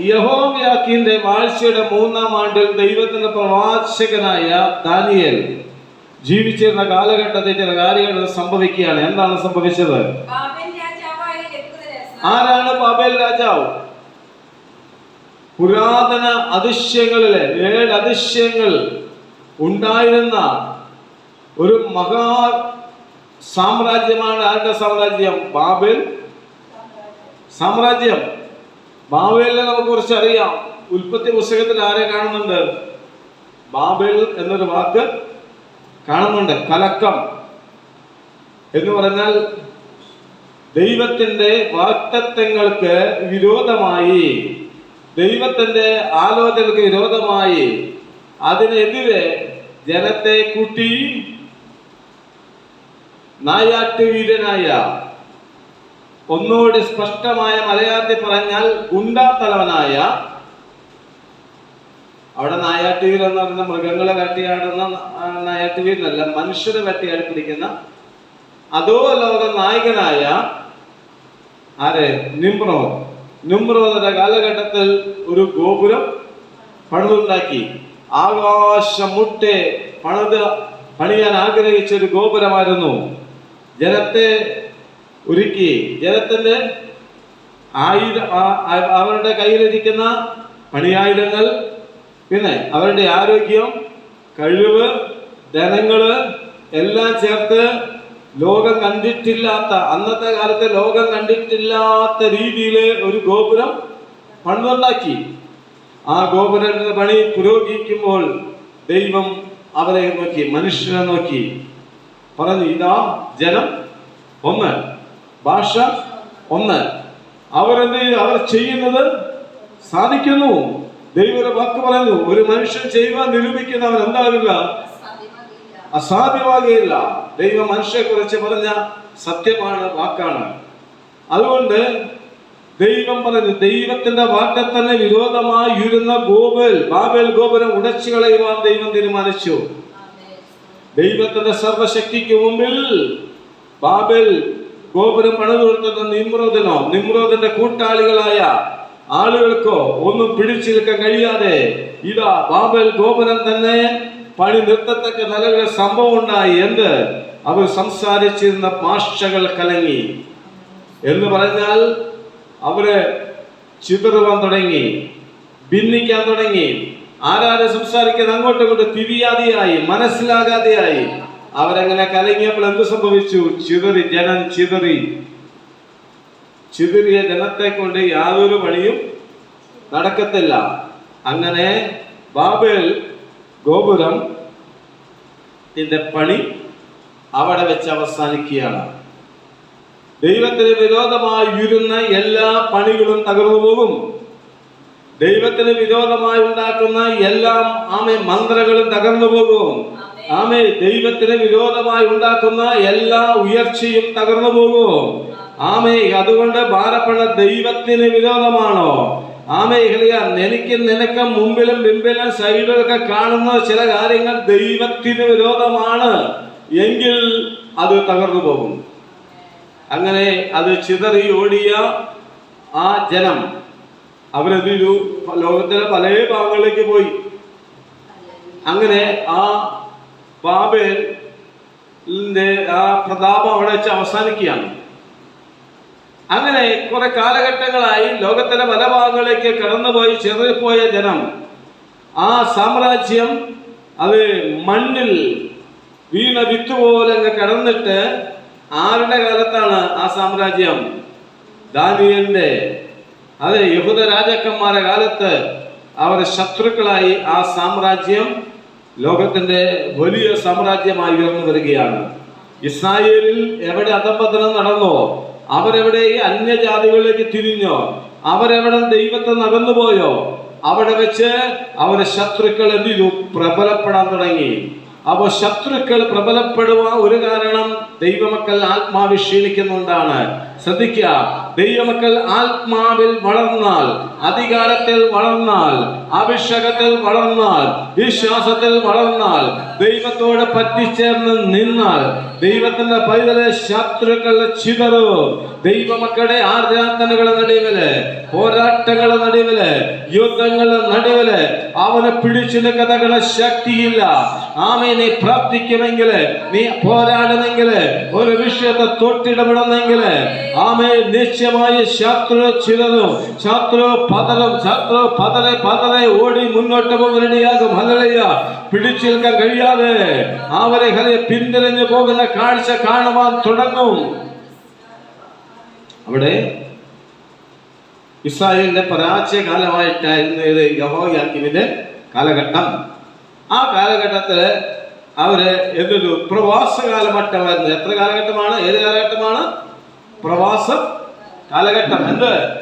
യഹോവയാക്കിന്റെ വാഴ്ചയുടെ മൂന്നാം ആണ്ടിൽ. ദൈവത്തിന്റെ പ്രവാചകനായ ദാനിയേൽ ജീവിച്ചിരുന്ന കാലഘട്ടത്തിൽ ചില കാര്യങ്ങൾ സംഭവിക്കുകയാണ്. എന്താണ് സംഭവിച്ചത്? ആരാണ് ബാബേൽ രാജാവ്? പുരാതന അതിശയങ്ങളിലെ ഏഴ് അതിശയങ്ങൾ ഉണ്ടായിരുന്ന ഒരു മഹാ സാമ്രാജ്യമാണ് ആരുടെ സാമ്രാജ്യം? ബാബേൽ. സാമ്രാജ്യം. ബാബേലിനെ നമുക്ക് കുറിച്ച് അറിയാം ഉൽപ്പത്തി പുസ്തകത്തിൽ ആരെ കാണുന്നുണ്ട്? ബാബേൽ എന്നൊരു വാക്ക് കാണുന്നുണ്ട്. കലക്കം. എന്ന് പറഞ്ഞാൽ ദൈവത്തിന്റെ വാക്തത്വങ്ങൾക്ക് വിരോധമായി ദൈവത്തിന്റെ ആലോചനകൾക്ക് വിരോധമായി അതിനെതിരെ ജനത്തെ കൂട്ടി നായാട്ടുവീരനായ. ഒന്നുകൂടി സ്പഷ്ടമായ മലയാളത്തിൽ പറഞ്ഞാൽ ഗുണ്ടാത്തലവനായ. അവിടെ നായാട്ടുവീർ എന്ന് പറയുന്ന മൃഗങ്ങളെ വേട്ടയാടുന്ന നായാട്ടുവീരനല്ല മനുഷ്യരെ വേട്ടയാടി പിടിക്കുന്ന അതോ ലോക നായകനായ ആരെ? നിമ്രോദ് നിമ്രോദിന്റെ കാലഘട്ടത്തിൽ ഒരു ഗോപുരം പണിതുണ്ടാക്കി. ആകാശം മുട്ടെ പണിത് പണിയാൻ ആഗ്രഹിച്ച ഒരു ഗോപുരമായിരുന്നു. ജനത്തെ ഒരുക്കി ജനത്തിന്റെ ആയുധ അവരുടെ കയ്യിലിരിക്കുന്ന പണിയായുധങ്ങൾ പിന്നെ അവരുടെ ആരോഗ്യം കഴിവ് ധനങ്ങൾ എല്ലാം ചേർത്ത് ലോകം കണ്ടിട്ടില്ലാത്ത അന്നത്തെ കാലത്തെ ലോകം കണ്ടിട്ടില്ലാത്ത രീതിയിൽ ഒരു ഗോപുരം പണിതുണ്ടാക്കി. ആ ഗോപുരത്തിന്റെ പണി പുരോഗമിക്കുമ്പോൾ ദൈവം അവരെ നോക്കി മനുഷ്യനെ നോക്കി. പറഞ്ഞു ഇതാ ജനം ഒന്ന് ഭാഷ ഒന്ന്. അവരെന്ത്? അവർ ചെയ്യുന്നത് സാധിക്കുന്നു. ദൈവയുടെ വാക്ക് പറയുന്നു ഒരു മനുഷ്യൻ ചെയ്യുവാൻ നിരൂപിക്കുന്ന അവൻ എന്താകില്ല അസാധ്യമാകുകയില്ല. ദൈവ മനുഷ്യരെ കുറിച്ച് പറഞ്ഞ സത്യമാണ് വാക്കാണ്. അതുകൊണ്ട് ദൈവം പറഞ്ഞു ദൈവത്തിന്റെ വാക്കത്തിന് വിരോധമായി ഇരുന്ന ഗോപൽ ബാബേൽ ഗോപുരം ഉടച്ചു കളയുവാൻ ദൈവം തീരുമാനിച്ചു. ദൈവത്തിന്റെ സർവശക്തിക്ക് മുമ്പിൽ ബാബൽ ഗോപുരം പണിതുകൊടുത്തത് നിമ്രോദിനോ നിമ്രോദിന്റെ കൂട്ടാളികളായ ആളുകൾക്കോ ഒന്നും പിടിച്ചു നിൽക്കാൻ കഴിയാതെ ഇതാ ബാബൽ ഗോപുരം തന്നെ പണി നിർത്തത്തക്ക നിലവിലെ സംഭവം ഉണ്ടായി എന്ത് അവർ സംസാരിച്ചിരുന്ന ഭാഷകൾ കലങ്ങി. എന്ന് പറഞ്ഞാൽ അവർ ചിതറുവാൻ തുടങ്ങി ഭിന്നിക്കാൻ തുടങ്ങി. ആരാരെ സംസാരിക്കുന്നത് അങ്ങോട്ടും ഇങ്ങോട്ടും തിരിയാതെയായി മനസ്സിലാകാതെയായി. അവരങ്ങനെ കലങ്ങിയപ്പോൾ എന്ത് സംഭവിച്ചു? ചിതറി ജനം ചിതറി. ചിതറിയ ജനത്തെ കൊണ്ട് യാതൊരു പണിയും നടക്കത്തില്ല. അങ്ങനെ ബാബേൽ ഗോപുരം പണി അവിടെ വെച്ച് അവസാനിക്കുകയാണ്. ദൈവത്തിന് വിരോധമായി ഉയരുന്ന എല്ലാ പണികളും തകർന്നു പോകും ദൈവത്തിന് വിരോധമായി ഉണ്ടാക്കുന്ന എല്ലാം ആമേ മന്ത്രകളും തകർന്നു പോകും. ആമേ ദൈവത്തിന് വിരോധമായി ഉണ്ടാക്കുന്ന എല്ലാ ഉയർച്ചയും തകർന്നു പോകും. ആമേ അതുകൊണ്ട് ഭാരപ്പെട്ട ദൈവത്തിന് വിരോധമാണോ? ആമേ ഹലിയ എനിക്ക് നിനക്ക് മുമ്പിലും പിമ്പിലും സൈഡിലൊക്കെ കാണുന്ന ചില കാര്യങ്ങൾ ദൈവത്തിന് വിരോധമാണ്. എങ്കിൽ അത് തകർന്നു പോകും. അങ്ങനെ അത് ചിതറി ഓടിയ ആ ജനം അവരെന്തു ലോകത്തിലെ പല ഭാഗങ്ങളിലേക്ക് പോയി. അങ്ങനെ ആ ബാബേലിന്റെ ആ പ്രതാപം അവിടെ വെച്ച് അവസാനിക്കുകയാണ്. അങ്ങനെ കുറെ കാലഘട്ടങ്ങളായി ലോകത്തിലെ പല ഭാഗങ്ങളിലേക്ക് കടന്നുപോയി ചെറിപ്പോയ ജനം ആ സാമ്രാജ്യം അത് മണ്ണിൽ വീണ വിത്ത് പോലെ അങ്ങ് കടന്നിട്ട് ആരുടെ കാലത്താണ് ആ സാമ്രാജ്യം? ദാനിയലിന്റെ അതെ യഹൂദ രാജാക്കന്മാരുടെ കാലത്ത് അവർ ശത്രുക്കളായി ആ സാമ്രാജ്യം ലോകത്തിന്റെ വലിയ സാമ്രാജ്യമായി ഉയർന്നു വരികയാണ് ഇസ്രായേലിൽ എവിടെ അധപതനം നടന്നോ അവരെവിടെ ഈ അന്യജാതികളിലേക്ക് തിരിഞ്ഞോ അവരെവിടെ ദൈവത്തെ നടന്നുപോയോ അവിടെ വെച്ച് അവരെ ശത്രുക്കൾ എന്ത് ചെയ്തു പ്രബലപ്പെടാൻ തുടങ്ങി. അപ്പോൾ ശത്രുക്കൾ പ്രബലപ്പെടുവാൻ ഒരു കാരണം ദൈവമക്കൾ ആത്മാവ് ക്ഷീണിക്കുന്നുണ്ടാണ്. ശ്രദ്ധിക്കുക. ദൈവമക്കൾ ആത്മാവിൽ വളർന്നാൽ അധികാരത്തിൽ വളർന്നാൽ അഭിഷേകത്തിൽ വളർന്നാൽ വിശ്വാസത്തിൽ വളർന്നാൽ ദൈവത്തോട് പറ്റിച്ചേർന്ന് നിന്നാൽ ദൈവത്തിന്റെ പൈതലെ ശത്രുക്കളുടെ ചിതറു. ദൈവമക്കളുടെ ആരാധനകളുടെ നടുവിൽ പോരാട്ടങ്ങളുടെ നടുവിൽ യുദ്ധങ്ങളുടെ നടുവിൽ അവനെ പിടിച്ചു നിൽക്കുന്ന ശക്തിയില്ല. ആമേ നീ പ്രാപ്തിക്കുമെങ്കിൽ നീ പോരാടണമെങ്കിൽ ഒരു വിഷയത്തെ തൊട്ടിടപെടുന്നെങ്കിൽ ആമേ നിശ്ചയമായി ശത്രു ചിലതും ശത്രു പതറും ശത്രു പതറെ പതറെ ഓടി മുന്നോട്ട് പോകുന്നതിയാകും ഹലലയ്യ പിടിച്ചു നിൽക്കാൻ കഴിയാതെ അവരെ ഹലയെ പിന്തിരിഞ്ഞു പോകുന്ന കാഴ്ച കാണുവാൻ തുടങ്ങും. അവിടെ ഇസ്രായേലിന്റെ പരാജയ കാലമായിട്ടായിരുന്നു ഇത് യഹോയാക്കിവിന്റെ കാലഘട്ടം. ആ കാലഘട്ടത്തിൽ അവർ എന്തൊരു പ്രവാസ കാലഘട്ടമായിരുന്നു എത്ര കാലഘട്ടമാണ്? ഏത് കാലഘട്ടമാണ്? പ്രവാസ കാലഘട്ടം. എന്ത്?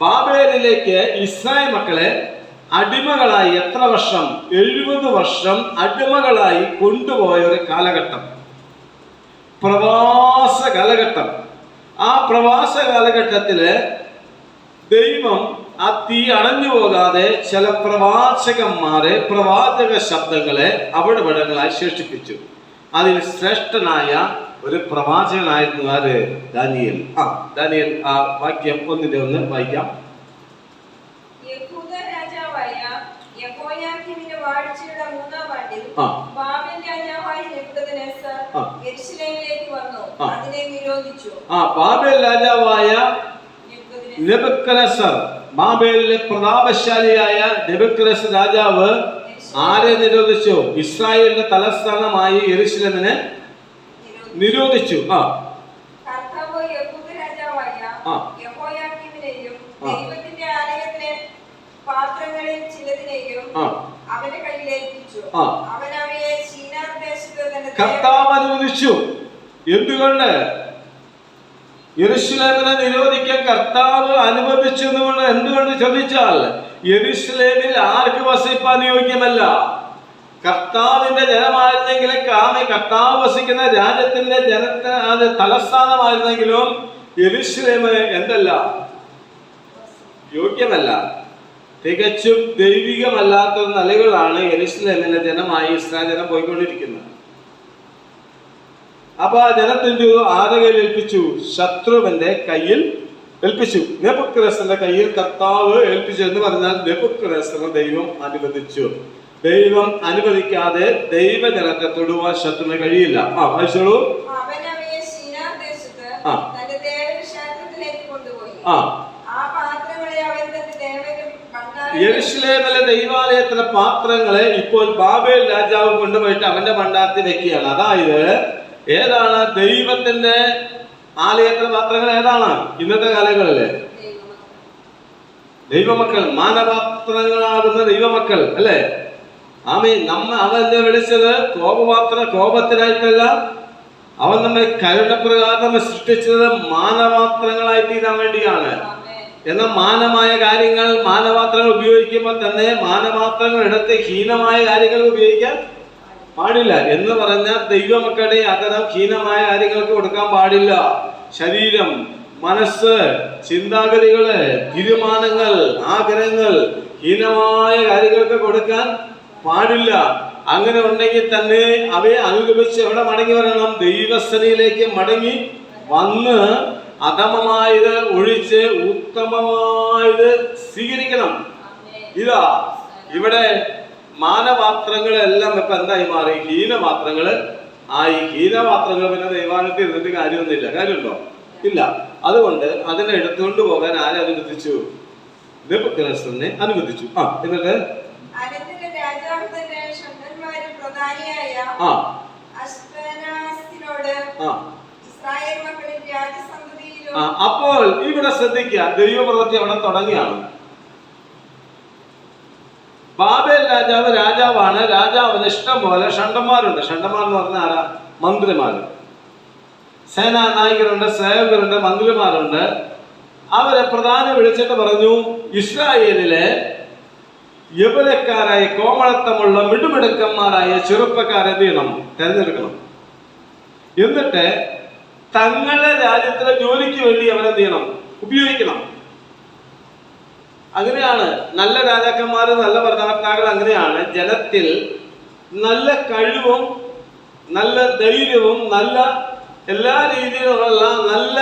ബാബേലിലേക്ക് ഇസ്രായേൽ മക്കളെ അടിമകളായി എത്ര വർഷം? എഴുപത് വർഷം അടിമകളായി കൊണ്ടുപോയ ഒരു കാലഘട്ടം. പ്രവാസ കാലഘട്ടം. ആ പ്രവാസ കാലഘട്ടത്തിൽ ദൈവം ആ തീ അണഞ്ഞു പോകാതെ ചില പ്രവാചകന്മാരെ പ്രവാചക ശബ്ദങ്ങളെ അവിടെ ഇവിടങ്ങളായി ശേഷിപ്പിച്ചു. അതിൽ ശ്രേഷ്ഠനായ ഒരു പ്രവാചകനായിരുന്നു ആര് ദാനിയൽ. ആ ദാനിയൽ ആ വാക്യം ഒന്നിന്റെ ഒന്ന് വായിക്കാം. ആ. ബാബേൽ രാജാവായ ബാബേലിലെ പ്രതാപശാലിയായ നെബുക്കരസ് രാജാവ് ആരെ നിരോധിച്ചു? ഇസ്രായേലിന്റെ തലസ്ഥാനമായി യെരുശലേമിനെ നിരോധിച്ചു. ആ. ദൈവത്തിന്റെ ആലയത്തിലെ പാത്രങ്ങളിൽ ചിലതിനെയും അവന്റെ അവൻ അവയെ ദേശത്ത് കർത്താവ് അനുവദിച്ചു. എന്തുകൊണ്ട്? യെരുശലേമിനെ നിരോധിക്കാൻ കർത്താവ് അനുവദിച്ചു എന്നുകൊണ്ട് എന്തുകൊണ്ട് ചോദിച്ചാൽ ആർക്ക് വസിപ്പാൻ യോഗ്യമല്ല? കർത്താവിന്റെ ജനമായിരുന്നെങ്കിലും കാമി കർത്താവ് വസിക്കുന്ന രാജ്യത്തിന്റെ ജനത്തെ അത് തലസ്ഥാനമായിരുന്നെങ്കിലും യെരുശലേമ് എന്തല്ല? യോഗ്യമല്ല. തികച്ചും ദൈവികമല്ലാത്ത നിലകളാണ് യെരുശലേമിലെ ജനമായി ഇസ്രായേൽ ജനം പോയിക്കൊണ്ടിരിക്കുന്നത്. അപ്പൊ ആ ജനത്തിന്റെ ആരകയിൽ ഏൽപ്പിച്ചു. ശത്രുവിന്റെ കയ്യിൽ ഏൽപ്പിച്ചു. നെബുക്രേസന്റെ കയ്യിൽ കർത്താവ് ഏൽപ്പിച്ചു എന്ന് പറഞ്ഞാൽ നെബുക്രേസന് ദൈവം അനുവദിച്ചു. ദൈവം അനുവദിക്കാതെ ദൈവജനത്തെ തൊടുവാൻ ശത്രുവിന് കഴിയില്ല. ആ വായിച്ചോളൂ ആ. യെരുശലേമിലെ ദൈവാലയത്തിലെ പാത്രങ്ങളെ ഇപ്പോൾ ബാബേൽ രാജാവ് കൊണ്ടുപോയിട്ട് അവന്റെ ഭണ്ഡാരത്തിൽ വെക്കുകയാണ്. അതായത് ഏതാണ് ദൈവത്തിന്റെ ആലയത്തിലെ പാത്രങ്ങൾ ഏതാണ് ഇന്നത്തെ കാലങ്ങളിൽ? ദൈവമക്കൾ മാനപാത്രങ്ങളാകുന്ന ദൈവമക്കൾ അല്ലേ? ആമേ നമ്മ അവൻ എന്നെ വിളിച്ചത് കോപപാത്ര കോപത്തിലായിട്ടല്ല അവൻ നമ്മെ കരുണപ്രകാരം സൃഷ്ടിച്ചത് മാനപാത്രങ്ങളായി തീരാൻ വേണ്ടിയാണ്. എന്നാൽ മാനമായ കാര്യങ്ങൾ മാനപാത്രങ്ങൾ ഉപയോഗിക്കുമ്പോൾ തന്നെ മാനപാത്രങ്ങൾ എടുത്ത് ഹീനമായ കാര്യങ്ങൾ ഉപയോഗിക്കാൻ പാടില്ല. എന്ന് പറഞ്ഞാൽ ദൈവമക്കളുടെ അത്തരം ഹീനമായ കാര്യങ്ങൾക്ക് കൊടുക്കാൻ പാടില്ല. ശരീരം മനസ്സ് ചിന്താഗതികൾ തീരുമാനങ്ങൾ ആഗ്രഹങ്ങൾ ഹീനമായ കാര്യങ്ങൾക്ക് കൊടുക്കാൻ പാടില്ല. അങ്ങനെ ഉണ്ടെങ്കിൽ തന്നെ അവയെ അനുഗമിച്ച് എവിടെ മടങ്ങി വരണം? ദൈവസ്ഥനയിലേക്ക് മടങ്ങി വന്ന് അധമമായത് ഒഴിച്ച് ഉത്തമമായത് സ്വീകരിക്കണം. ഇതാ ഇവിടെ മാനപാത്രങ്ങളെല്ലാം ഇപ്പൊ എന്തായി മാറി? ഹീനപാത്രങ്ങൾ ആ ഈ ഹീനപാത്രങ്ങൾ പിന്നെ ദൈവാലയത്തിൽ ഇരുന്നിട്ട് കാര്യമൊന്നുമില്ല. കാര്യമുണ്ടോ? ഇല്ല. അതുകൊണ്ട് അതിനെ എടുത്തുകൊണ്ട് പോകാൻ ആരെ അനുവദിച്ചു നെബുക്കദ്നേസറിനെ അനുവദിച്ചു. ആ എന്നിട്ട്? പ്രധാനിയായ അശ്വനാസിനോട് ഇസ്രായേൽ മക്കളിൽ രാജസന്തതിയിലും അപ്പോൾ ഇവിടെ ശ്രദ്ധിക്കുക ദൈവപ്രവൃത്തി അവിടെ തുടങ്ങിയാണ് ബാബേൽ രാജാവ് രാജാവാണ് രാജാവിന് ഇഷ്ടം പോലെ ഷണ്ടന്മാരുണ്ട്. ഷണ്ടന്മാർ എന്ന് പറഞ്ഞാൽ ആരാ? മന്ത്രിമാര്. സേനാ നായകരുണ്ട് സേവകരുണ്ട് മന്ത്രിമാരുണ്ട്. അവരെ പ്രധാനം വിളിച്ചിട്ട് പറഞ്ഞു ഇസ്രായേലിലെ യവനക്കാരായ കോമളത്തമുള്ള മിടുമിടുക്കന്മാരായ ചെറുപ്പക്കാരെ വീണം. തിരഞ്ഞെടുക്കണം. എന്നിട്ട് തങ്ങളുടെ രാജ്യത്തിലെ ജോലിക്ക് വേണ്ടി അവരെന്ത് ചെയ്യണം ഉപയോഗിക്കണം. അങ്ങനെയാണ് നല്ല രാജാക്കന്മാർ നല്ല ഭരണകർത്താക്കൾ അങ്ങനെയാണ് ജനത്തിൽ നല്ല കഴിവും നല്ല ധൈര്യവും നല്ല എല്ലാ രീതിയിലുള്ള നല്ല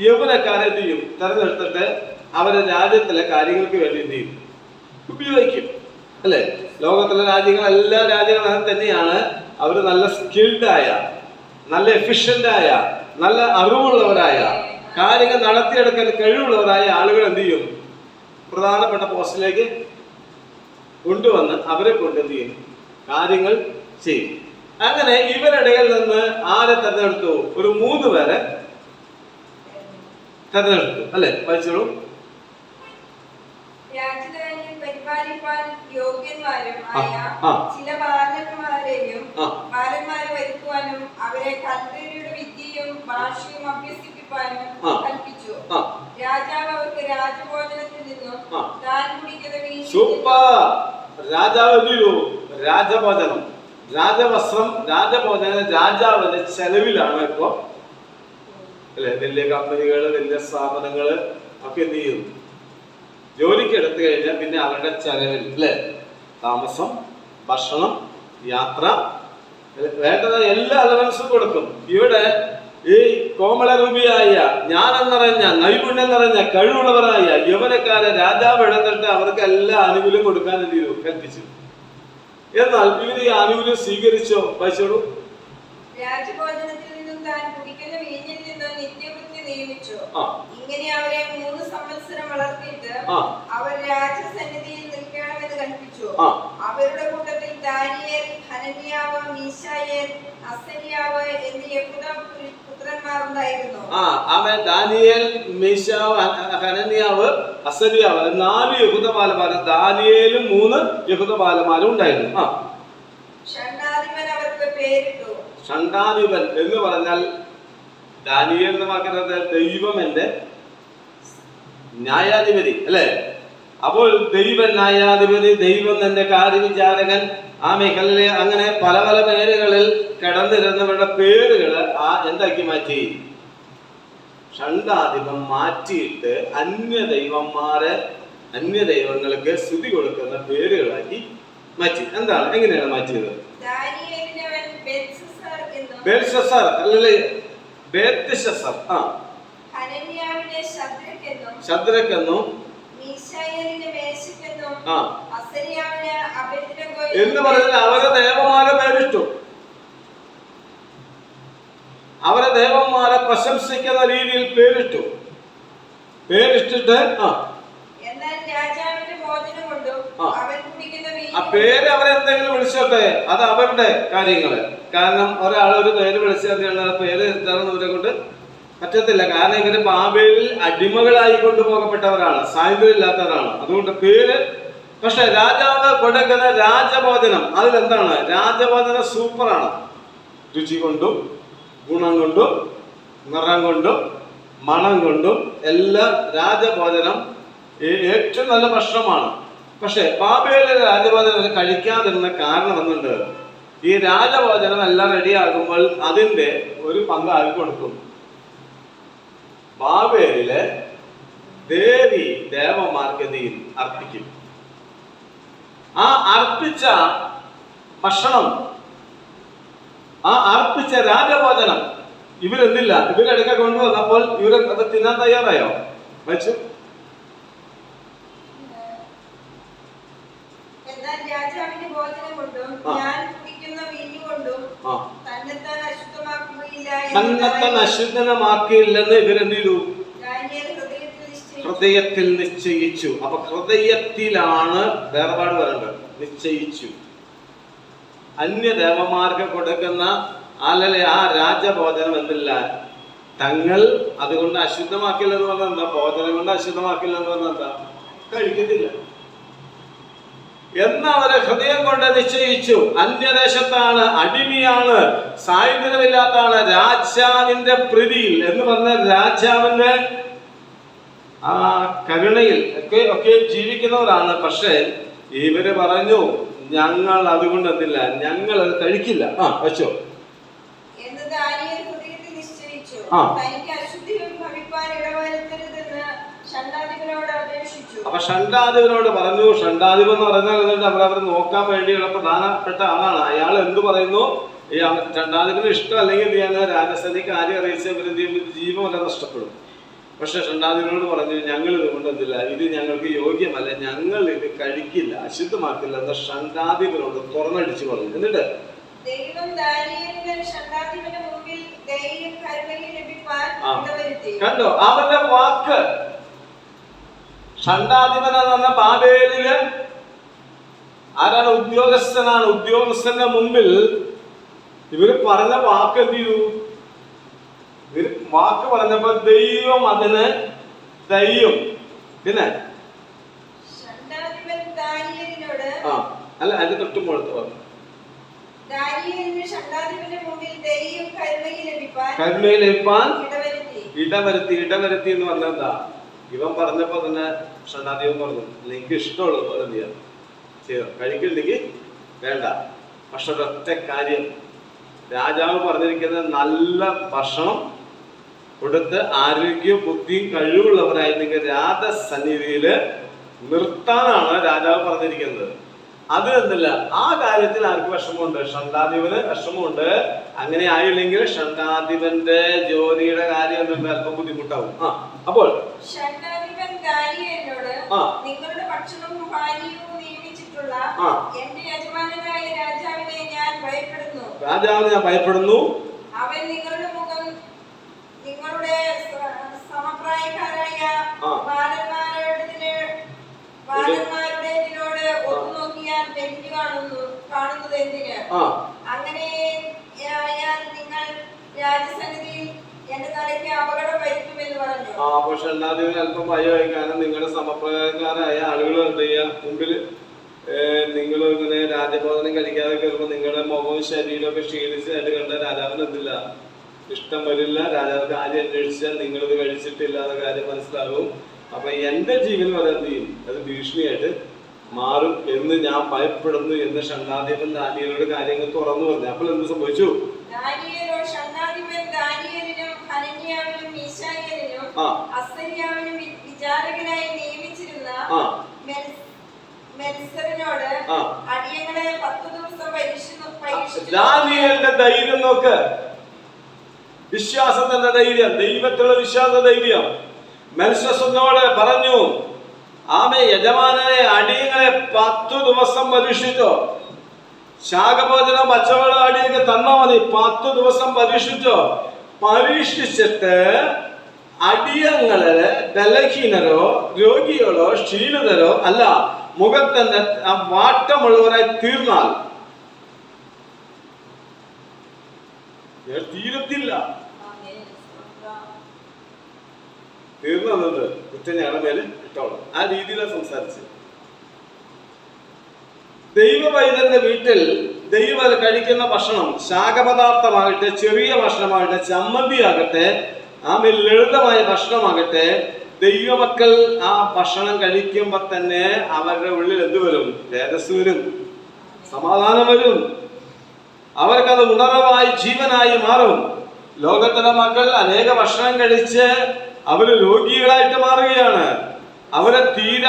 യൗവനക്കാരെ ചെയ്യും തെരഞ്ഞെടുത്തിട്ട് അവരെ രാജ്യത്തിലെ കാര്യങ്ങൾക്ക് വേണ്ടി ചെയ്യും ഉപയോഗിക്കും. അല്ലെ? ലോകത്തിലെ രാജ്യങ്ങൾ എല്ലാ രാജ്യങ്ങളും അങ്ങനെ തന്നെയാണ്. അവർ നല്ല സ്കിൽഡായ നല്ല എഫിഷ്യന്റായ നല്ല അറിവുള്ളവരായ കാര്യങ്ങൾ നടത്തിയെടുക്കാൻ കഴിവുള്ളവരായ ആളുകൾ എന്ത് ചെയ്യും? പ്രധാനപ്പെട്ട പോസ്റ്റിലേക്ക് കൊണ്ടുവന്ന് അവരെ കൊണ്ട് എന്ത് ചെയ്യും? കാര്യങ്ങൾ ചെയ്യും. അങ്ങനെ ഇവരിടയിൽ നിന്ന് ആരെ തെരഞ്ഞെടുത്തു? ഒരു മൂന്ന് പേരെ തെരഞ്ഞെടുത്തു. അല്ലെ? വായിച്ചോളൂ പരിപാലിപ്പാൻ ആ. ചില ബാലന്മാരെയും ആ. ബാലന്മാരെ വരുത്തുവാനും അവരെ വിദ്യയും ഭാഷയും അഭ്യസിപ്പിക്കാനും കൽപ്പിച്ചു. രാജാവ് അവർക്ക് രാജഭോജനത്തിൽ നിന്നും. താൻ കുടിക്കുന്ന രാജാവ് രാജഭോജനം. രാജവസ്ത്രം രാജഭോജനം രാജാവിന്റെ ചെലവിലാണ് ഇപ്പൊ. അല്ലെ? വലിയ കമ്പനികൾ വലിയ സ്ഥാപനങ്ങൾ ഒക്കെ എന്ത് ചെയ്യും ജോലിക്ക് എടുത്തു കഴിഞ്ഞാൽ പിന്നെ അവരുടെ ചെലവിൽ അല്ലെ? താമസം ഭക്ഷണം യാത്ര വേണ്ടത് എല്ലാ അലവൻസും കൊടുക്കും. ഇവിടെ ഈ കോമളരൂപിയായ രൂപിയായ ഞാനെന്നറിഞ്ഞ നൈപുണ്യം നിറഞ്ഞ കഴിവുള്ളവരായ യൗവനക്കാരെ രാജാവ് എഴുന്നിട്ട് അവർക്ക് എല്ലാ ആനുകൂല്യം കൊടുക്കാൻ എന്ത് ചെയ്തു? കൽപ്പിച്ചു. എന്നാൽ ഇവർ ഈ ആനുകൂല്യം സ്വീകരിച്ചോ? വായിച്ചോളൂ. രാജഭോജനത്തിൽ നിന്നും താൻ കുടിക്കുന്ന വീഞ്ഞിൽ നിന്നും നിത്യവൃത്തി നിയമിച്ചു? ഇങ്ങനെ അവരെ മൂന്ന് വളർത്തിയിട്ട് അവർ രാജസന്നിധിയിൽ നിൽക്കണമെന്ന് കൽപ്പിച്ചു. ആ. അവരുടെ കൂട്ടത്തിൽ ദാനിയേൽ ഹനന്യാവ് മീശായേൽ അസനിയാവ് എന്നീ യഹൂദ പുരി- പുത്രന്മാരുണ്ടായിരുന്നു ആ അവൻ ദാനിയേൽ മീശാവ് ഹ- ഹനന്യാവ് അസരിയാവ് നാല് യഹൂദബാലന്മാര് ദാനിയേലും മൂന്ന് യഹൂദബാലന്മാരും ഉണ്ടായിരുന്നു. ആ. ഷണ്ടാധിപൻ അവർക്ക് പേരിട്ടു. ഷണ്ടാധിപൻ എന്ന് പറഞ്ഞാൽ ദാനിയേൽ എന്ന് പറയുന്നത് ദൈവം എന്റെ ന്യായാധിപതി അല്ലേ? അപ്പോൾ ദൈവ ന്യായാധിപതി ദൈവം തന്റെ കാര്യവിചാരകൻ ആ മേഖലയിലെ അങ്ങനെ പല പല പേരുകളിൽ കിടന്നിരുന്നവരുടെ പേരുകൾ ആ എന്താക്കി മാറ്റി? ഷണ്ടാധിപം മാറ്റിയിട്ട് അന്യ ദൈവന്മാരെ അന്യ ദൈവങ്ങൾക്ക് സ്തുതി കൊടുക്കുന്ന പേരുകളാക്കി മാറ്റി. എന്താണ്? എങ്ങനെയാണ് മാറ്റിയത്? ബെത്സസർ അല്ലല്ലേ? ബേത്തശസർ ആ. ശദ്രക്കെന്നും എന്നും ആ. എന്ന് പറഞ്ഞാൽ അവരെ ദേവന്മാരെ പേരിട്ടു. അവരെ ദേവന്മാരെ പ്രശംസിക്കുന്ന രീതിയിൽ പേരിട്ടു. പേരിട്ടിട്ട് ആ. ആ. പേര് അവരെന്തെങ്കിലും വിളിച്ചോട്ടെ? അത് അവരുടെ കാര്യങ്ങൾ. കാരണം ഒരാൾ ഒരു പേര് വിളിച്ചാൽ പേര് എന്താണെന്ന് അവരെ കൊണ്ട് പറ്റത്തില്ല. കാരണം ഇവർ ബാബേലിൽ അടിമകളായി കൊണ്ടുപോകപ്പെട്ടവരാണ്. സായുധം ഇല്ലാത്തവരാണ് അതുകൊണ്ട് പേര് പക്ഷെ രാജാവ് കൊടുക്കുന്ന രാജഭോജനം അതിലെന്താണ്? രാജഭോജനം സൂപ്പറാണ്. രുചി കൊണ്ടും ഗുണം കൊണ്ടും നിറം കൊണ്ടും മണം കൊണ്ടും എല്ലാം രാജഭോജനം ഏറ്റവും നല്ല ഭക്ഷണമാണ്. പക്ഷെ ബാബേലിലെ രാജഭോജനം കഴിക്കാതിരുന്ന കാരണം എന്നുണ്ട് ഈ രാജഭോജനം എല്ലാം റെഡിയാകുമ്പോൾ അതിന്റെ ഒരു പങ്ക് ആർക്ക് കൊടുക്കും? ബാബേലിലെ ദേവി ദേവമാർഗതിയിൽ അർപ്പിക്കും. ആ അർപ്പിച്ച ഭക്ഷണം ആ അർപ്പിച്ച രാജഭോജനം ഇവരെന്തില്ല? ഇവരെടുക്ക കൊണ്ടുവന്നപ്പോൾ ഇവരെ അത് തിന്നാൻ തയ്യാറായോ? വെച്ചു. ഞാൻ കുടിക്കുന്ന വീഞ്ഞു കൊണ്ടും ആ. തന്നെത്താൻ അശുദ്ധമാക്കുകയില്ല തന്നെത്താൻ അശുദ്ധനമാക്കിയില്ലെന്ന് ഇവരെന്ത് ഹൃദയത്തിൽ നിശ്ചയിച്ചു. അപ്പൊ ഹൃദയത്തിലാണ് വേർപാട് വരേണ്ടത്. നിശ്ചയിച്ചു. അന്യ ദേവന്മാർക്ക് കൊടുക്കുന്ന അല്ലെ ആ രാജഭോജനം എന്തില്ല? തങ്ങൾ അതുകൊണ്ട് അശുദ്ധമാക്കില്ലെന്ന് പറഞ്ഞാൽ എന്താ? ഭോജനം കൊണ്ട് അശുദ്ധമാക്കില്ലെന്ന് പറഞ്ഞാൽ എന്താ? കഴിക്കത്തില്ല. എന്നവരെ ഹൃദയം കൊണ്ട് നിശ്ചയിച്ചു. അന്യദേശത്താണ് അടിമയാണ് സായുധനമില്ലാത്താണ് രാജാവിന്റെ പ്രീതിയിൽ എന്ന് പറഞ്ഞ രാജാവിന്റെ ആ കരുണയിൽ ഒക്കെ ഒക്കെ ജീവിക്കുന്നവരാണ്. പക്ഷേ ഇവർ പറഞ്ഞു ഞങ്ങൾ അതുകൊണ്ട് എന്തില്ല ഞങ്ങൾ അത് കഴിക്കില്ല. ആ വെച്ചോ. എന്ന് ആ. തനിക്ക് അശുദ്ധി ഭവിപ്പാൻ ഇടവരുത്തരുതെന്ന് അപേക്ഷിച്ചു അപ്പൊ ഷണ്ടാധിപനോട് പറഞ്ഞു ഷണ്ടാധിപൻ എന്ന് പറഞ്ഞാൽ എന്നിട്ട് അവർ നോക്കാൻ വേണ്ടിയുള്ള പ്രധാനപ്പെട്ട ആളാണ്. അയാൾ എന്ത് പറയുന്നു? ഈ ഷണ്ടാധിപന് ഇഷ്ടം അല്ലെങ്കിൽ ഞാൻ രാജസേനയ്ക്ക് ആരും അറിയിച്ച ഇവർ എന്ത് ചെയ്യും? ജീവമല്ല നഷ്ടപ്പെടും. പക്ഷെ ഷണ്ടാധിപനോട് പറഞ്ഞു ഞങ്ങൾ ഇത് കൊണ്ടെന്തില്ല ഇത് ഞങ്ങൾക്ക് യോഗ്യമല്ല. ഞങ്ങൾ ഇത് കഴിക്കില്ല അശുദ്ധമാക്കില്ല എന്ന് ഷണ്ടാധിപനോട് തുറന്നടിച്ച് പറഞ്ഞു. എന്നിട്ട് കണ്ടോ? അവന്റെ വാക്ക് ഷണ്ടാധിപൻ എന്ന് പറഞ്ഞ ബാബേലിൽ ആരാണ് ഉദ്യോഗസ്ഥനാണ്? ഉദ്യോഗസ്ഥന്റെ മുമ്പിൽ ഇവർ പറഞ്ഞ വാക്ക് എന്ത് ചെയ്തു? ഇവർ വാക്ക് പറഞ്ഞപ്പോ ദൈവം അതിന് ദൈവം. പിന്നെ? അല്ല അതിന്റെ തൊട്ട് മുഴത്ത് പറഞ്ഞു കരുണയിൽ ലഭിപ്പാൻ ഇടവരുത്തി. ഇടവരുത്തി. എന്ന് പറഞ്ഞെന്താ എന്താ? ഇവൻ പറഞ്ഞപ്പോൾ തന്നെ ഷണ്ടാദീവൻ പറഞ്ഞു നിനക്ക് ഇഷ്ടമുള്ളത് പോലെ എന്ത് ചെയ്യാം? ചെയ്തോ. കഴിക്കുന്നുണ്ടെങ്കിൽ വേണ്ട. പക്ഷെ ഒരൊറ്റ കാര്യം. രാജാവ് പറഞ്ഞിരിക്കുന്നത് നല്ല ഭക്ഷണം കൊടുത്ത് ആരോഗ്യവും ബുദ്ധിയും കഴിവുള്ളവരായിരുന്നെങ്കിൽ രാജസന്നിധിയിൽ നിർത്താനാണ് രാജാവ് പറഞ്ഞിരിക്കുന്നത്. അത് എന്തില്ല? ആ കാര്യത്തിൽ ആർക്ക് വിഷമമുണ്ട്? ഷണ്ടാധിപന് വിഷമമുണ്ട്. അങ്ങനെ ആയില്ലെങ്കിൽ ഷണ്ടാധിപന്റെ ജോലിയുടെ കാര്യം എന്തുണ്ട് അല്പം ബുദ്ധിമുട്ടാവും. ആ. അപ്പോൾ. നിങ്ങളുടെ ഭക്ഷണവും നിയമിച്ചിട്ടുള്ള എന്റെ രാജാവിനെ ഞാൻ ഭയപ്പെടുന്നു. രാജാവിനെ ഞാൻ ഭയപ്പെടുന്നു. അവൻ നിങ്ങളുടെ മുഖം നിങ്ങളുടെ സമപ്രായക്കാരായ തെറ്റു കാണുന്നു കാണുന്നത് എന്തിന്? അങ്ങനെ ഞാൻ നിങ്ങൾ രാജസന്നിധിയിൽ ആ പക്ഷെ ഷണ്ടാധിപന് അല്പം ഭയമായി കാരണം നിങ്ങളുടെ സമപ്രകാരക്കാരായ ആളുകൾ എന്ത് ചെയ്യുക മുമ്പിൽ നിങ്ങൾ ഇങ്ങനെ രാജഭോജനം കഴിക്കാതെ കയറുമ്പോൾ നിങ്ങളുടെ മുഖവും ശരീരവും ഒക്കെ ക്ഷീണിച്ചതായിട്ട് കണ്ട രാജാവിന് എന്തില്ല? ഇഷ്ടം വരില്ല. രാജാവ് കാര്യം അന്വേഷിച്ചാൽ നിങ്ങളിത് കഴിച്ചിട്ടില്ല എന്ന കാര്യം മനസ്സിലാകും. അപ്പൊ എന്റെ ജീവിതം അത് എന്ത് ചെയ്യും? അത് ഭീഷണിയായിട്ട് മാറും എന്ന് ഞാൻ ഭയപ്പെടുന്നു എന്ന് ഷണ്ടാധിപൻ ദാനിയലോട് കാര്യങ്ങൾ തുറന്നു പറഞ്ഞു. അപ്പോൾ എന്ത് സംഭവിച്ചു? ദാനിയലോ ഷണ്ണാധിപൻ ദാനിയേലിനും വി- വിചാരകനായി നിയമിച്ചിരുന്ന മെൽസറിനോട് ആ. അടിയങ്ങളെ പത്തു ദിവസം പരീക്ഷിച്ചു ധൈര്യം നോക്ക്. വിശ്വാസം വിശ്വാസത്തിന്റെ ധൈര്യം. ദൈവത്തിലുള്ള വിശ്വാസ ധൈര്യം. മെൽസസിനോട് പറഞ്ഞു ആമെ യജമാനനെ അടിയങ്ങളെ പത്തു ദിവസം പരീക്ഷിച്ചോ. ശാഖഭോജനം പച്ചവെള്ളം അടിയൊക്കെ തന്നാ മതി. പത്തു ദിവസം പരീക്ഷിച്ചോ. പരീക്ഷിച്ചിട്ട് അടിയങ്ങളെ ബലഹീനരോ രോഗികളോ ക്ഷീണിതരോ അല്ല മുഖത്ത് ആ വാട്ടമുള്ളവരായി തീർന്നാൽ. തീരത്തില്ല. തീർന്നത് കുറ്റം ഞങ്ങളുടെ മേൽ? ഇട്ടോളാം. ആ രീതിയിലാണ് സംസാരിച്ചത് ദൈവവൈദ്യന്റെ വീട്ടിൽ ദൈവം കഴിക്കുന്ന ഭക്ഷണം ശാഖപദാർത്ഥമാകട്ടെ ചെറിയ ഭക്ഷണമാകട്ടെ ചമ്മന്തിയാകട്ടെ ആമേ ലളിതമായ ഭക്ഷണമാകട്ടെ ദൈവമക്കൾ ആ ഭക്ഷണം കഴിക്കുമ്പോൾ തന്നെ അവരുടെ ഉള്ളിൽ എന്ത് വരും? തേജസ് വരും. സമാധാനം വരും. അവർക്കത് ഉണർവായി ജീവനായി മാറും. ലോകത്തിലെ മക്കൾ അനേക ഭക്ഷണം കഴിച്ച് അവർ രോഗികളായിട്ട് മാറുകയാണ്. അവരെ തീര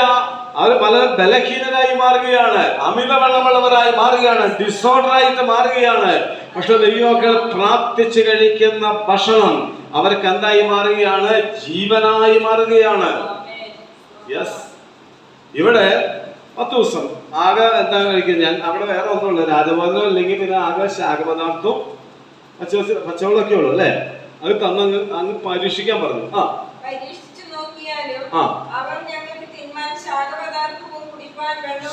അവർ പല ബലഹീനരായി മാറുകയാണ്. അമിത വെള്ളമുള്ളവരായി മാറുകയാണ്. ഡിസോർഡർ ആയിട്ട് മാറുകയാണ്. പക്ഷെ ദൈവമക്കൾ പ്രാർത്ഥിച്ച് കഴിക്കുന്ന ഭക്ഷണം അവർക്ക് എന്തായി മാറുകയാണ്? ജീവനായി മാറുകയാണ്. യെസ് ഇവിടെ പത്ത് ദിവസം ആകെ എന്താ കഴിക്കുന്നത്? ഞാൻ അവിടെ വേറെ ഒന്നുമില്ല. രാജഭവനം അല്ലെങ്കിൽ പിന്നെ ആകെ ശാഖപദാർത്ഥവും പച്ച പച്ചവെള്ളമൊക്കെ ഉള്ളു അല്ലേ? അത് തന്നങ്ങ് അങ്ങ് പരീക്ഷിക്കാൻ പറഞ്ഞു. ആ.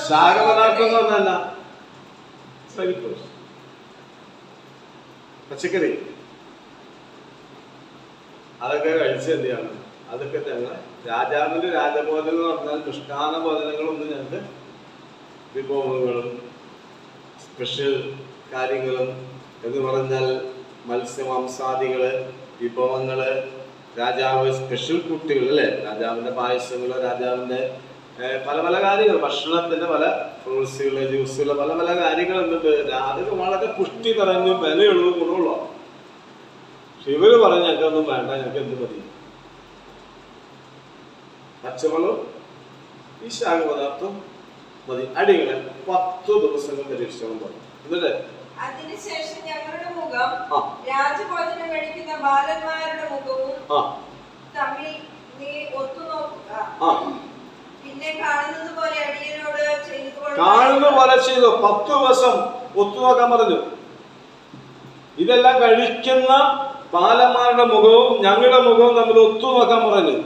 ശാഖപദാർത്ഥം എന്ന് പറഞ്ഞല്ല പച്ചക്കറി. അതൊക്കെ കഴിച്ച് എന്ത് ചെയ്യണം? അതൊക്കെ ഞങ്ങൾ രാജാവിന്റെ രാജബോധനം എന്ന് പറഞ്ഞാൽ ദുഷ്കാന ബോധനങ്ങളൊന്നും ഞങ്ങൾക്ക്. വിഭവങ്ങളും സ്പെഷ്യൽ കാര്യങ്ങളും എന്ന് പറഞ്ഞാൽ മത്സ്യമാംസാദികൾ വിഭവങ്ങൾ രാജാവ് സ്പെഷ്യൽ കുട്ടികൾ അല്ലേ? രാജാവിന്റെ പായസങ്ങൾ രാജാവിന്റെ പല പല കാര്യങ്ങൾ ഭക്ഷണത്തിന്റെ പല ഫ്രൂട്ട്സുകൾ ജ്യൂസുകൾ പല പല കാര്യങ്ങൾ എന്നിട്ട് അതൊക്കെ വളരെ പുഷ്ടി നിറഞ്ഞു വിലയുള്ളൂ ഗുണമുള്ളൂ ഇവർ പറഞ്ഞ ഞങ്ങൾക്കൊന്നും വേണ്ട ഞങ്ങൾക്ക് എന്ത് മതി? പച്ചവെള്ളം ഈ ശാഖപദാർത്ഥം മതി. അടികളെ പത്ത് ദിവസങ്ങൾ പരീക്ഷിച്ചാൽ മതി എന്നിട്ട്? അതിനുശേഷം ഞങ്ങളുടെ മുഖം രാജഭോജനം കഴിക്കുന്ന ബാലന്മാരുടെ മുഖവും തമ്മിൽ നീ ഒത്തുനോക്കുക പിന്നെ കാണുന്നത് പോലെ അടിയനോട് ചെയ്തു കാണുന്ന പോലെ ചെയ്തു. പത്ത് ദിവസം ഒത്തുനോക്കാൻ പറഞ്ഞു. ഇതെല്ലാം കഴിക്കുന്ന ബാലന്മാരുടെ മുഖവും ഞങ്ങളുടെ മുഖവും തമ്മിൽ ഒത്തുനോക്കാൻ പറഞ്ഞു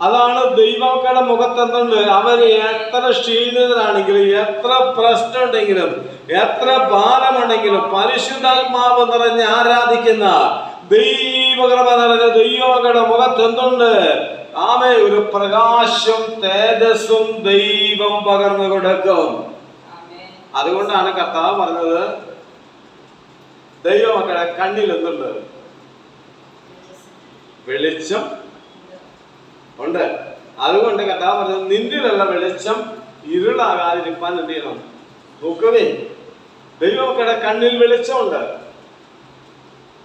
അതാണ് ദൈവമക്കളുടെ മുഖത്തെന്നുണ്ട് അവർ അവർ എത്ര ക്ഷീണിതരാണെങ്കിലും എത്ര പ്രശ്നം ഉണ്ടെങ്കിലും എത്ര ഭാരമുണ്ടെങ്കിലും പരിശുദ്ധാത്മാവ് നിറഞ്ഞ് ആരാധിക്കുന്ന ദൈവകൃപ നിറഞ്ഞ ദൈവമക്കളുടെ മുഖത്ത് എന്തുണ്ട് ആമേ ഒരു പ്രകാശം തേജസ്സും ദൈവം പകർന്നു കൊടുക്കും. അതുകൊണ്ടാണ് കർത്താവ് പറഞ്ഞത് ദൈവമക്കളെ കണ്ണിൽ എന്തുണ്ട് വെളിച്ചം ഉണ്ട്. അതുകൊണ്ട് കഥാ പറഞ്ഞത് നിന്നിലുള്ള വെളിച്ചം ഇരുളാകാതിരിക്കാൻ എന്ത് ചെയ്യണം? നോക്കുവേ ദൈവമക്കളുടെ കണ്ണിൽ വെളിച്ചമുണ്ട്.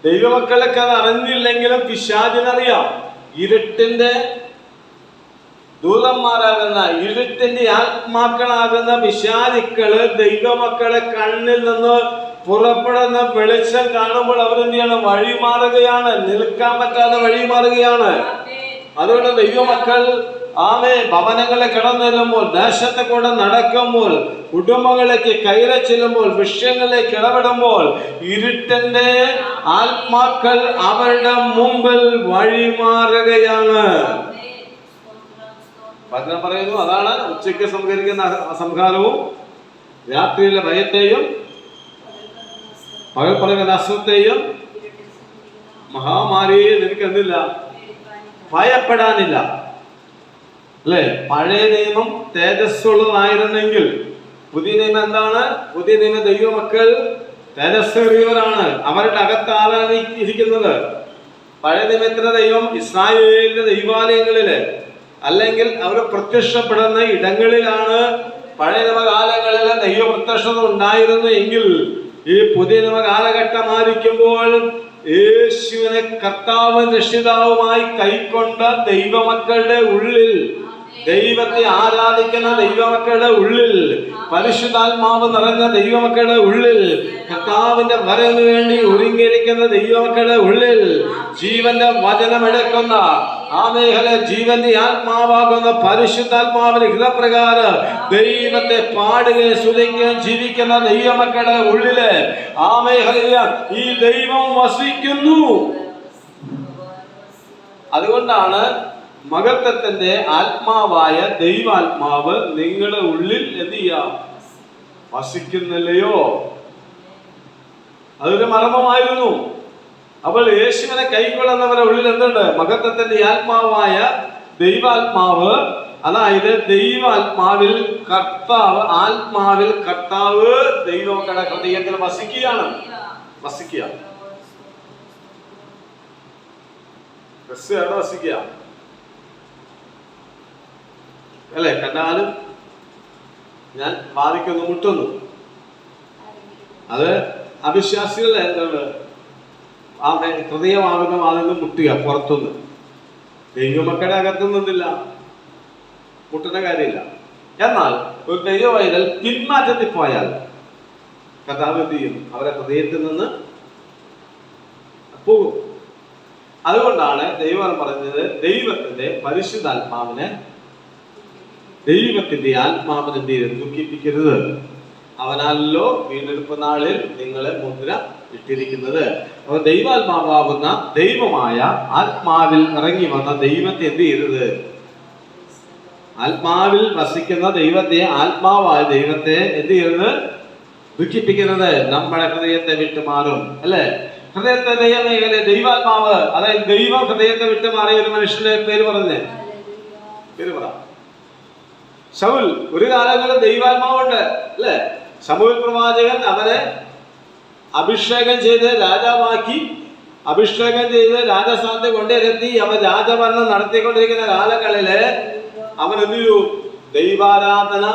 ദൈവമക്കളൊക്കെ അത് അറിഞ്ഞില്ലെങ്കിലും പിശാചിനറിയാം. ഇരുട്ടിന്റെ ദൂതന്മാരാകുന്ന ഇരുട്ടിന്റെ ആത്മാക്കളാകുന്ന പിശാചിക്കൾ ദൈവമക്കളെ കണ്ണിൽ നിന്ന് പുറപ്പെടുന്ന വെളിച്ചം കാണുമ്പോൾ അവരെന്ത് ചെയ്യണം? വഴി മാറുകയാണ് നിൽക്കാൻ പറ്റാതെ വഴി മാറുകയാണ് അതുകൊണ്ട് ദൈവമക്കൾ ആമേ ഭവനങ്ങളെ കിടന്നിരുമ്പോൾ ദേശത്തെ കൂടെ നടക്കുമ്പോൾ കുടുംബങ്ങളിലേക്ക് കയറി ചെല്ലുമ്പോൾ വിഷയങ്ങളിലേക്ക് ഇടപെടുമ്പോൾ ഇരുട്ടന്റെ ആത്മാക്കൾ അവരുടെ മുമ്പിൽ വഴിമാറുകയാണ്. സ്തോത്രം. പറയുന്നു അതാണ് ഉച്ചയ്ക്ക് സംഹരിക്കുന്ന സംഹാരവും രാത്രിയിലെ ഭയത്തെയും പകൽ പറയുന്ന അസുഖത്തെയും മഹാമാരിയെ നിനക്ക് എന്തില്ല ഭയപ്പെടാനില്ല. അല്ലേ? പഴയ നിയമം തേജസ്സുള്ളതായിരുന്നെങ്കിൽ പുതിയ നിയമം എന്താണ്? പുതിയ നിയമ ദൈവമക്കൾ തേജസ്സേറിയവരാണ്. അവരുടെ അകത്താണ് ഇരിക്കുന്നത്. പഴയ നിയമത്തിന് ദൈവം? ഇസ്രായേലിന്റെ ദൈവാലയങ്ങളിൽ. അല്ലെങ്കിൽ അവർ പ്രത്യക്ഷപ്പെടുന്ന ഇടങ്ങളിലാണ് പഴയ നിയമകാലങ്ങളിൽ ദൈവ പ്രത്യക്ഷത ഉണ്ടായിരുന്നു എങ്കിൽ ഈ പുതിയ കാലഘട്ടമായിരിക്കുമ്പോൾ യേശുവിനെ കർത്താവ് രക്ഷിതാവുമായി കൈക്കൊണ്ട ദൈവമക്കളുടെ ഉള്ളിൽ ദൈവത്തെ ആരാധിക്കുന്ന ദൈവമക്കളുടെ ഉള്ളിൽ പരിശുദ്ധാത്മാവ് നിറഞ്ഞ ദൈവമക്കളുടെ ഉള്ളിൽ കർത്താവിന്റെ വരവിന് വേണ്ടി ഒരുങ്ങിയിരിക്കുന്ന ദൈവമക്കളുടെ ഉള്ളിൽ ജീവന്റെ വചനമെടുക്കുന്ന ആ മേഖല ജീവന്റെ ആത്മാവാകുന്ന പരിശുദ്ധാത്മാവിന് ഹിതപ്രകാരം ദൈവത്തെ പാടുകയും സ്തുതിക്കുകയും ജീവിക്കുന്ന ദൈവമക്കളുടെ ഉള്ളിൽ ആ മേഖലയിൽ ഈ ദൈവം വസിക്കുന്നു. അതുകൊണ്ടാണ് മകത്വത്തിന്റെ ആത്മാവായ ദൈവാത്മാവ് നിങ്ങളുടെ ഉള്ളിൽ എന്ത് ചെയ്യാം വസിക്കുന്നില്ലയോ? അതൊരു മർമ്മമായിരുന്നു. അപ്പോൾ യേശുവിനെ കൈക്കൊള്ളുന്നവരുടെ ഉള്ളിൽ എന്തുണ്ട്? മകത്വത്തിന്റെ ആത്മാവായ ദൈവാത്മാവ് അതായത് ദൈവാത്മാവിൽ കർത്താവ് ആത്മാവിൽ കർത്താവ് ദൈവങ്ങളുടെ ഹൃദയത്തിൽ വസിക്കുകയാണ്. വസിക്കുക. വസിക്കുക. അല്ലേ? കണ്ടാലും ഞാൻ വാദിക്കൊന്ന് മുട്ടുന്നു. അത് അവിശ്വാസികളെ എന്താണ്? ഹൃദയമാകുന്ന വാതിൽ മുട്ടുക പുറത്തുനിന്ന്. ദൈവമക്കളുടെ അകത്തു നിന്നില്ല. മുട്ടുന്ന കാര്യമില്ല. എന്നാൽ ഒരു ദൈവ വൈതൽ പിന്മാറ്റത്തിൽ പോയാൽ കഥാവ് എന്ത് ചെയ്യും? അവരെ ഹൃദയത്തിൽ നിന്ന് പോകും. അതുകൊണ്ടാണ് ദൈവം പറഞ്ഞത് ദൈവത്തിന്റെ പരിശുദ്ധാത്മാവിനെ ദൈവത്തിന്റെ ആത്മാവ് നിന്റെ ദുഃഖിപ്പിക്കരുത്. അവനല്ലോ വീണ്ടെടുപ്പ് നാളിൽ നിങ്ങളെ മുദ്ര ഇട്ടിരിക്കുന്നത്. അപ്പൊ ദൈവാത്മാവാകുന്ന ദൈവമായ ആത്മാവിൽ ഇറങ്ങി വന്ന ദൈവത്തെ എന്ത് ചെയ്തത് ആത്മാവിൽ വസിക്കുന്ന ദൈവത്തെ ആത്മാവായ ദൈവത്തെ എന്ത് ചെയ്യരുത്? ദുഃഖിപ്പിക്കുന്നത് നമ്മുടെ ഹൃദയത്തെ വിട്ടുമാറും. അല്ലേ? ഹൃദയത്തെ ദൈവമേഖല ദൈവാത്മാവ് അതായത് ദൈവം ഹൃദയത്തെ വിട്ടുമാറിയ ഒരു മനുഷ്യന്റെ പേര് പറഞ്ഞേ പേര് പറ. ശൗൽ ഒരു കാലങ്ങളിൽ ദൈവാത്മാവുണ്ട് അല്ലേ? ശമുൽ പ്രവാചകൻ അവനെ അഭിഷേകം ചെയ്ത് രാജാവാക്കി അഭിഷേകം ചെയ്ത് രാജസ്ഥാനത്ത് കൊണ്ടിരുത്തി അവൻ രാജഭരണം നടത്തിക്കൊണ്ടിരിക്കുന്ന കാലങ്ങളിൽ അവൻ എന്ത് ചെയ്തു? ദൈവാരാധന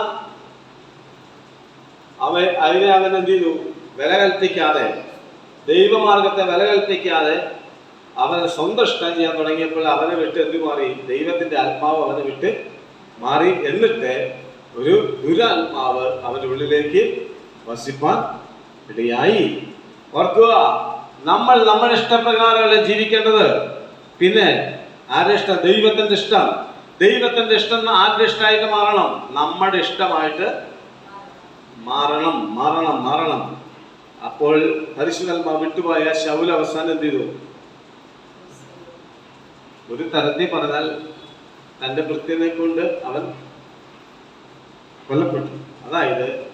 അവൻ അതിനെ അവൻ എന്ത് ചെയ്തു? വില കൽപ്പിക്കാതെ ദൈവമാർഗത്തെ വില കൽപ്പിക്കാതെ അവനെ സ്വന്തം ഇഷ്ടം ചെയ്യാൻ തുടങ്ങിയപ്പോൾ അവനെ വിട്ട് എന്ത് മാറി? ദൈവത്തിന്റെ ആത്മാവ് അവനെ വിട്ട് മാറി എന്നിട്ട് ഒരു ദുരാത്മാവ് അവന്റെ ഉള്ളിലേക്ക് വസിപ്പാൻ ഇടയായി. ഓർക്കുക നമ്മൾ നമ്മുടെ ഇഷ്ടപ്രകാരമല്ല ജീവിക്കേണ്ടത്? പിന്നെ ആരുടെ ഇഷ്ടം? ദൈവത്തിന്റെ ഇഷ്ടം. ദൈവത്തിന്റെ ഇഷ്ടം ആരുടെ ഇഷ്ടമായിട്ട് മാറണം? നമ്മുടെ ഇഷ്ടമായിട്ട് മാറണം മാറണം മാറണം. അപ്പോൾ പരിശുദ്ധൽമ വിട്ടുപോയ ശൗല അവസാനം എന്ത് ചെയ്തു? ഒരു തരത്തിൽ പറഞ്ഞാൽ തന്റെ വൃത്തിനെ കൊണ്ട് അവൻ കൊല്ലപ്പെട്ടു. അതായത്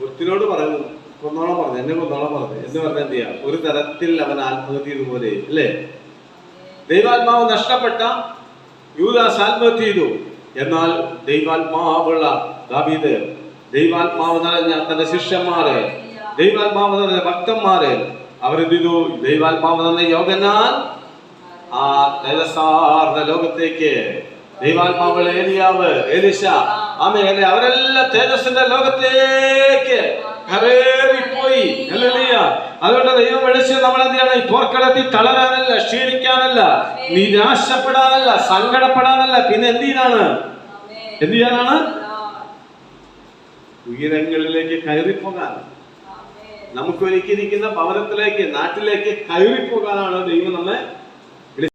വൃത്തിനോട് പറയുന്നു കൊന്നോളം പറഞ്ഞു എന്നെ കൊന്നോളം പറഞ്ഞു. എന്ന് പറഞ്ഞാൽ എന്ത് ചെയ്യാം? ഒരു തരത്തിൽ അവൻ ആത്മഹത്യ ചെയ്തുപോലെ അല്ലേ? ദൈവാത്മാവ് നഷ്ടപ്പെട്ട യൂദാസ് ആത്മഹത്യ ചെയ്തു. എന്നാൽ ദൈവാത്മാവുള്ള ദാവീദ് ദൈവാത്മാവ് നിറഞ്ഞ തന്റെ ശിഷ്യന്മാര് ദൈവാത്മാവ് നിറഞ്ഞ ഭക്തന്മാര് അവരെന്ത് ചെയ്തു? ദൈവാത്മാവ് നിറഞ്ഞ യോഗനാൻ ആ തേജസാർന്ന ലോകത്തേക്ക് ദൈവാത്മാവുള്ള ഏലിയാവ് എലിശ ആമേലെ അവരെല്ലാം തേജസ്സിന്റെ ലോകത്തേക്ക് കരേറിപ്പോയി. അതുകൊണ്ട് ദൈവം വിളിച്ച് നമ്മൾ എന്തിനാണ് ഈ പോർക്കളത്തിൽ തളരാനല്ല ക്ഷീണിക്കാനല്ല നിരാശപ്പെടാനല്ല സങ്കടപ്പെടാനല്ല പിന്നെ എന്ത് ചെയ്യാനാണ് ആമേൻ. എന്ത് ചെയ്യാനാണ്. ഉയരങ്ങളിലേക്ക് കയറിപ്പോകാൻ ആമേൻ. നമുക്ക് ഒരുക്കിയിരിക്കുന്ന ഭവനത്തിലേക്ക് നാട്ടിലേക്ക് കയറിപ്പോകാനാണ് ദൈവം നമ്മെ